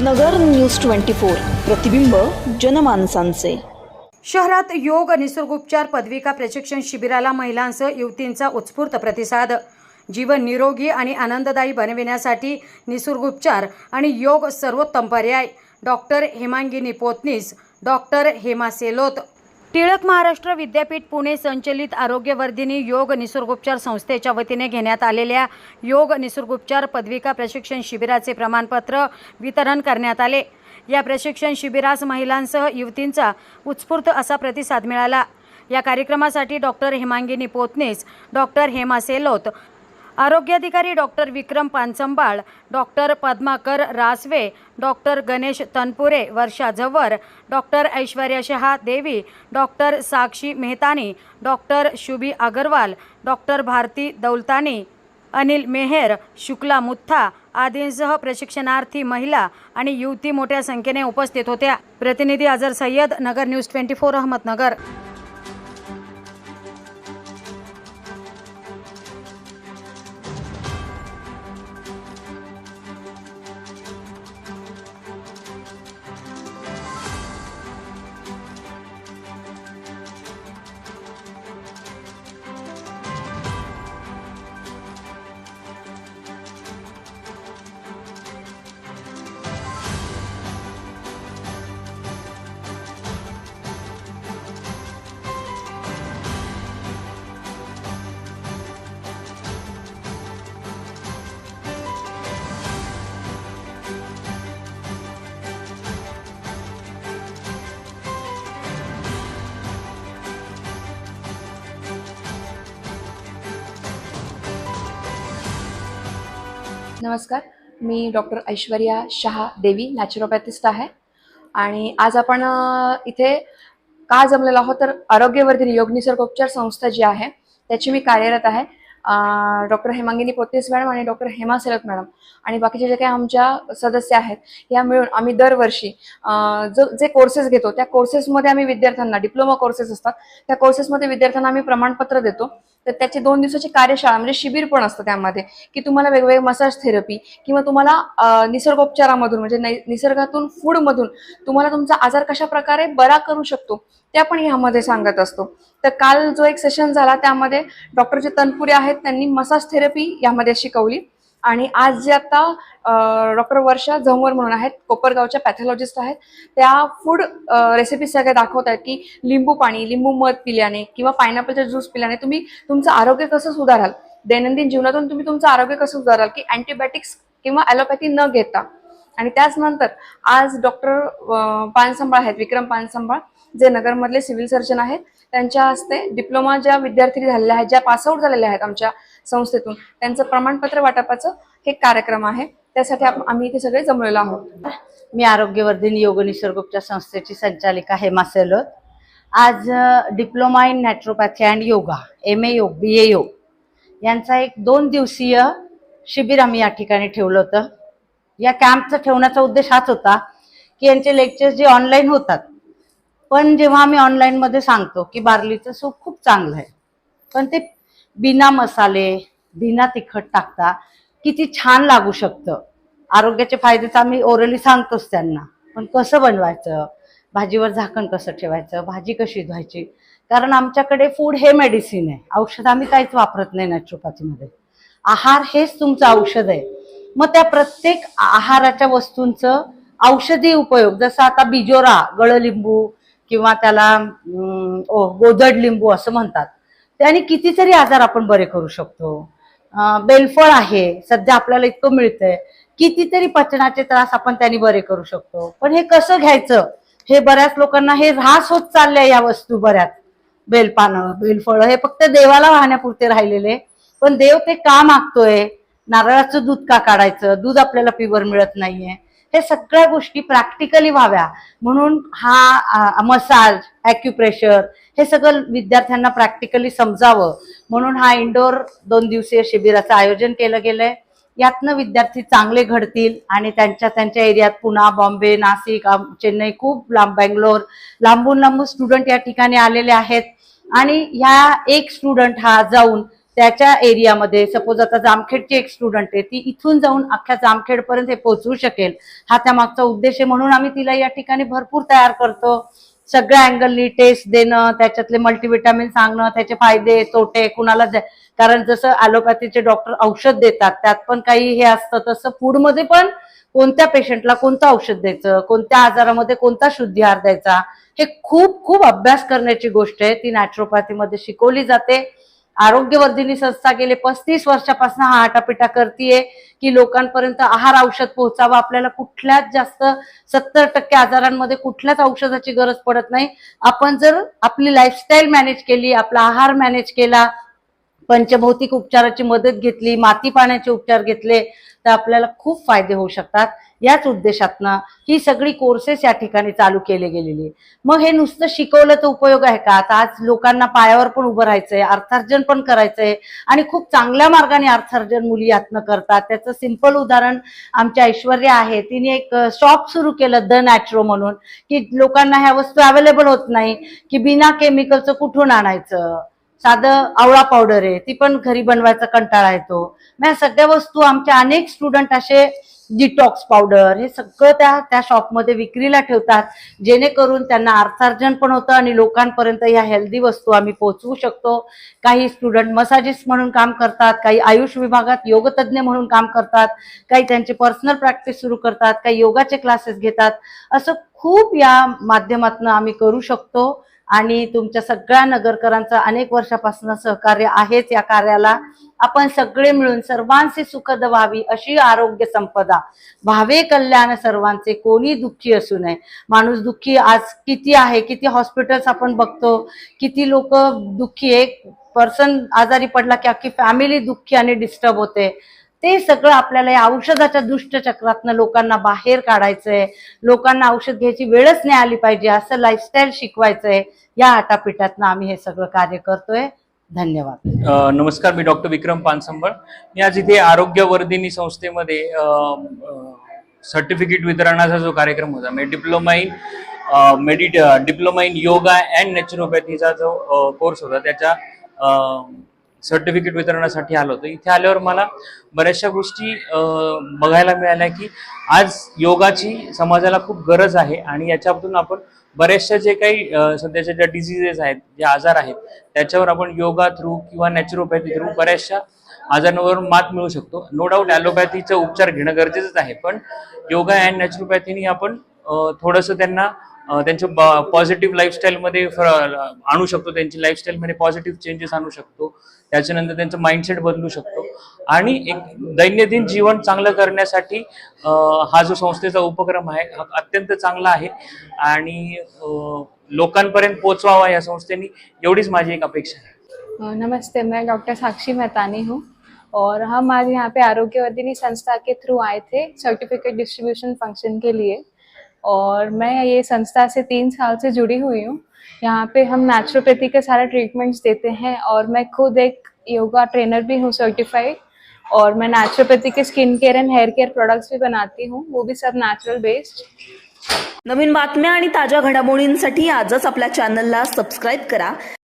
नगर news twenty four. प्रतिबिंब जनमानसांचे. शहरात योग निसर्गोपचार पदविका प्रशिक्षण शिबिराला महिलांसह युवतींचा उत्स्फूर्त प्रतिसाद. जीवन निरोगी आणि आनंददायी बनविण्यासाठी निसर्गोपचार आणि योग सर्वोत्तम पर्याय. डॉक्टर हेमांगिनी पोतनीस डॉक्टर हेमा सेलोत टिळक महाराष्ट्र विद्यापीठ पुणे संचलित आरोग्यवर्धिनी योग निसर्गोपचार संस्थेच्या वतीने घेण्यात आलेल्या योग निसर्गोपचार पदविका प्रशिक्षण शिबिराचे प्रमाणपत्र वितरण करण्यात आले. या प्रशिक्षण शिबिरास महिलांसह युवतींचा उत्स्फूर्त असा प्रतिसाद मिळाला. या कार्यक्रमासाठी doctor Hemangini पोतनेस doctor Hema Selot आरोग्याधिकारी doctor Vikram Pansambal doctor Padmakar Raswe doctor Ganesh Tanpure Varsha Zawar doctor Aishwarya Shah Devi doctor Sakshi Mehtani doctor Shubhi Agarwal doctor Bharati Daulatani Anil Meher Shukla Mutha आदींसह प्रशिक्षणार्थी महिला आणि युवती मोठ्या संख्येने उपस्थित होत्या. प्रतिनिधी Azhar Sayyad Nagar news twenty four Ahmednagar. नमस्कार. मी डॉक्टर ऐश्वर्या शहा देवी नॅचरोपॅथिस्ट आहे. आणि आज आपण इथे का जमलेलो आहोत तर आरोग्यवर्धिनी योग निसर्गोपचार संस्था जी आहे त्याची मी कार्यरत आहे. डॉक्टर हेमांगिनी पोतेस मॅडम आणि डॉक्टर हेमा सेलत मॅडम. आणि बाकीचे जे काही आमच्या सदस्य आहेत या मिळून आम्ही दरवर्षी जो जे कोर्सेस घेतो त्या कोर्सेसमध्ये आम्ही विद्यार्थ्यांना डिप्लोमा कोर्सेस असतात त्या कोर्सेसमध्ये विद्यार्थ्यांना आम्ही प्रमाणपत्र देतो. तर त्याचे दोन दिवसाची कार्यशाळा म्हणजे शिबिर पण असतं त्यामध्ये की तुम्हाला वेगवेगळे मसाज थेरपी किंवा तुम्हाला निसर्गोपचारामधून म्हणजे निसर्गातून फूडमधून तुम्हाला तुमचा आजार कशा प्रकारे बरा करू शकतो ते आपण ह्यामध्ये सांगत असतो. तर काल जो एक सेशन झाला त्यामध्ये डॉक्टर जे तनपुरे आहेत त्यांनी मसाज थेरपी यामध्ये शिकवली. आणि आज जे आता डॉक्टर वर्षा झंवर म्हणून आहेत कोपरगावच्या पॅथॉलॉजिस्ट आहेत त्या फूड रेसिपी सगळ्या दाखवत आहेत की लिंबू पाणी लिंबू मध पिल्याने किंवा पायनॅपलचा ज्यूस पिल्याने तुम्ही तुमचं आरोग्य कसं सुधाराल? दैनंदिन जीवनातून तुम्ही तुमचं आरोग्य कसं सुधाराल की अँटीबायोटिक्स किंवा ॲलोपॅथी न घेता? आणि त्याच नंतर आज डॉक्टर पानसंभाळ आहेत विक्रम पानसंभाळ जे नगरमधले सिव्हिल सर्जन आहेत त्यांच्या हस्ते डिप्लोमा ज्या विद्यार्थी झालेल्या आहेत ज्या पासआउट झालेल्या आहेत आमच्या संस्थेतून. त्यांचं प्रमाणपत्र वाटपाचं हे कार्यक्रम आहे. त्यासाठी आम्ही इथे सगळे जमलेलो आहोत. मी आरोग्यवर्धन योग निसर्गोपचार संस्थेची संचालिका हेमा सेलोत. आज diploma in naturopathy and yoga M A yoga B A योग. यांचा एक दोन दिवसीय शिबिर आम्ही या ठिकाणी ठेवलं होतं. या कॅम्पचा ठेवण्याचा उद्देश हाच होता की यांचे लेक्चर्स जे ऑनलाईन होतात. पण जेव्हा आम्ही ऑनलाईनमध्ये सांगतो की बार्लीचं सूप खूप चांगलं आहे. पण ते बिना मसाले बिना तिखट टाकता किती छान लागू शकतं. आरोग्याचे फायदे तर आम्ही ओरली सांगतोच त्यांना. पण कसं बनवायचं? भाजीवर झाकण कसं ठेवायचं? भाजी कशी धुवायची? कारण आमच्याकडे फूड हे मेडिसिन आहे. औषध आम्ही काहीच वापरत नाही नॅचरोपॅथीमध्ये आहार हेच तुमचं औषध आहे. मग त्या प्रत्येक आहाराच्या वस्तूंचं औषधी उपयोग जसं आता बिजोरा गळलिंबू किंवा त्याला ओ, गोदड लिंबू असं म्हणतात. त्याने कितीतरी आजार आपण बरे करू शकतो. बेलफळ आहे सध्या आपल्याला इतकं मिळतंय. कितीतरी पचनाचे त्रास आपण त्यांनी बरे करू शकतो. पण हे कसं घ्यायचं? हे बऱ्याच लोकांना हे ऱ्हास होत चाललंय या वस्तू बऱ्याच बेलपानं बेलफळं हे फक्त देवाला वाहण्यापुरते राहिलेले. पण देव ते का मागतोय? नारळाचं दूध का काढायचं? दूध आपल्याला पिवर मिळत नाहीये. हे सगळ्या गोष्टी प्रॅक्टिकली व्हाव्या. म्हणून हा मसाज ॲक्युप्रेशर हे सगळं विद्यार्थ्यांना प्रॅक्टिकली समजावं. म्हणून हा इंडोर दोन दिवसीय शिबिराचं आयोजन केलं गेलंय. यातनं विद्यार्थी चांगले घडतील आणि त्यांच्या त्यांच्या एरियात पुणा बॉम्बे नाशिक चेन्नई खूप लांब बँगलोर लांबून लांबून स्टुडंट या ठिकाणी आलेले आहेत. आणि ह्या एक स्टुडंट हा जाऊन त्याच्या एरियामध्ये सपोज आता जामखेडची एक स्टुडंट आहे ती इथून जाऊन अख्ख्या जामखेडपर्यंत हे पोहोचवू शकेल. हा त्या मागचा उद्देश आहे म्हणून आम्ही तिला या ठिकाणी भरपूर तयार करतो. सगळ्या अँगलनी टेस्ट देणं त्याच्यातले मल्टीविटामिन सांगणं त्याचे फायदे तोटे कुणाला कारण जसं ॲलोपॅथीचे डॉक्टर औषध देतात त्यात पण काही हे असतं तसं फूडमध्ये पण कोणत्या पेशंटला कोणतं औषध द्यायचं कोणत्या आजारामध्ये कोणता शुद्धी आहार द्यायचा हे खूप खूप अभ्यास करण्याची गोष्ट आहे. ती नॅचरोपॅथीमध्ये शिकवली जाते. आरोग्यवर्धिनी संस्था गेले पस्तीस वर्षापासून हा आटापिटा करतीये की लोकांपर्यंत आहार औषध पोहोचावं. आपल्याला कुठल्याच जास्त सत्तर टक्के आजारांमध्ये कुठल्याच औषधाची गरज पडत नाही. आपण जर आपली लाईफस्टाईल मॅनेज केली आपला आहार मॅनेज केला पंचभौतिक उपचाराची मदत घेतली माती पाण्याचे उपचार घेतले तर आपल्याला खूप फायदे होऊ शकतात. याच उद्देशातनं ही सगळी कोर्सेस या ठिकाणी चालू केले गेलेली मग हे नुसतं शिकवलं तर उपयोग आहे का? आता आज लोकांना पायावर पण उभं राहायचंय अर्थार्जन पण करायचंय आणि खूप चांगल्या मार्गाने अर्थार्जन मुली यातनं करतात. त्याचं सिंपल उदाहरण आमच्या ऐश्वर्या आहे. तिने एक शॉप सुरू केलं द नॅचरो म्हणून की लोकांना ह्या वस्तू अवेलेबल होत नाही की बिना केमिकलचं कुठून आणायचं? साधं आवळा पावडर आहे ती पण घरी बनवायचा कंटाळा येतो. मग सगळ्या वस्तू आमच्या अनेक स्टुडंट असे डिटॉक्स पावडर हे सगळं त्या त्या शॉपमध्ये विक्रीला ठेवतात जेणेकरून त्यांना अर्थार्जन पण होतं आणि लोकांपर्यंत ह्या हेल्दी वस्तू आम्ही पोहोचवू शकतो. काही स्टुडंट मसाजिस्ट म्हणून काम करतात काही आयुष विभागात योगतज्ञ म्हणून काम करतात काही त्यांचे पर्सनल प्रॅक्टिस सुरू करतात काही योगाचे क्लासेस घेतात. असं खूप या माध्यमातून आम्ही करू शकतो. आणि तुमच्या सगळ्या नगरकरांचं अनेक वर्षापासून सहकार्य आहेच या कार्याला. आपण सगळे मिळून सर्वांचे सुखद व्हावी अशी आरोग्य संपदा. व्हावे कल्याण सर्वांचे कोणी दुःखी असू नये. माणूस दुःखी आज किती आहे किती हॉस्पिटल्स आपण बघतो किती लोक दुःखी एक पर्सन आजारी पडला की अख्खी फॅमिली दुःखी आणि डिस्टर्ब होते. ते सगळं आपल्याला या औषधाच्या दुष्टचक्रातनं लोकांना बाहेर काढायचंय. लोकांना औषध घ्यायची वेळच नाही आली पाहिजे असं लाईफस्टाईल शिकवायचंय. या आटापिटातनं आम्ही हे सगळं कार्य करतोय. धन्यवाद. नमस्कार मी डॉक्टर विक्रम पानसंबळ. मी आज इथे आरोग्यवर्धिनी संस्थेमध्ये सर्टिफिकेट वितरणाचा जो कार्यक्रम होता म्हणजे डिप्लोमा इन मेडिट डिप्लोमा इन योगा अँड नॅचरोपॅथीचा जो कोर्स होता त्याच्या सर्टिफिकेट वितरणासाठी आलो. होतो इथे आल्यावर मला बऱ्याचशा गोष्टी बघायला मिळाल्या की आज योगाची समाजाला खूप गरज आहे आणि याच्यातून आपण बऱ्याचशा जे काही सध्याच्या ज्या डिझिजेस आहेत जे आजार आहेत त्याच्यावर आपण योगा थ्रू किंवा नॅचरोपॅथी थ्रू बऱ्याचशा आजारांवर मात मिळू शकतो. नो डाऊट ॲलोपॅथीचा उपचार घेणं गरजेचंच आहे पण योगा अँड नॅचरोपॅथीनी आपण थोडंसं त्यांना त्यांच्या पॉझिटिव्ह लाईफस्टाईलमध्ये आणू शकतो. त्यांची लाईफस्टाईलमध्ये पॉझिटिव्ह चेंजेस आणू शकतो. त्याच्यानंतर त्यांचं माइंडसेट बदलू शकतो. आणि एक दैनंदिन जीवन चांगलं करण्यासाठी हा जो संस्थेचा उपक्रम आहे हा अत्यंत चांगला आहे. आणि लोकांपर्यंत पोहोचवावा या संस्थेने एवढीच माझी एक अपेक्षा आहे. नमस्ते. मैं डॉक्टर साक्षी मेहतानी हूँ और हम आज यहाँ पे आरोग्यवर्धिनी संस्था के थ्रू आए थे सर्टिफिकेट डिस्ट्रीब्यूशन फंक्शन के लिए. और मैं ये संस्था से तीन साल से जुड़ी हुई हूँ। यहाँ पे हम नेचुरोपैथी के सारे ट्रीटमेंट्स देते हैं और मैं खुद एक योगा ट्रेनर भी हूँ सर्टिफाइड और मैं naturopathy K skin care and hair care products भी बनाती हूँ वो भी सब नेचुरल बेस्ड नवीन बातम्या आणि ताज्या घडामोडींसाठी आजच आपल्या चॅनलला सबस्क्राईब करा.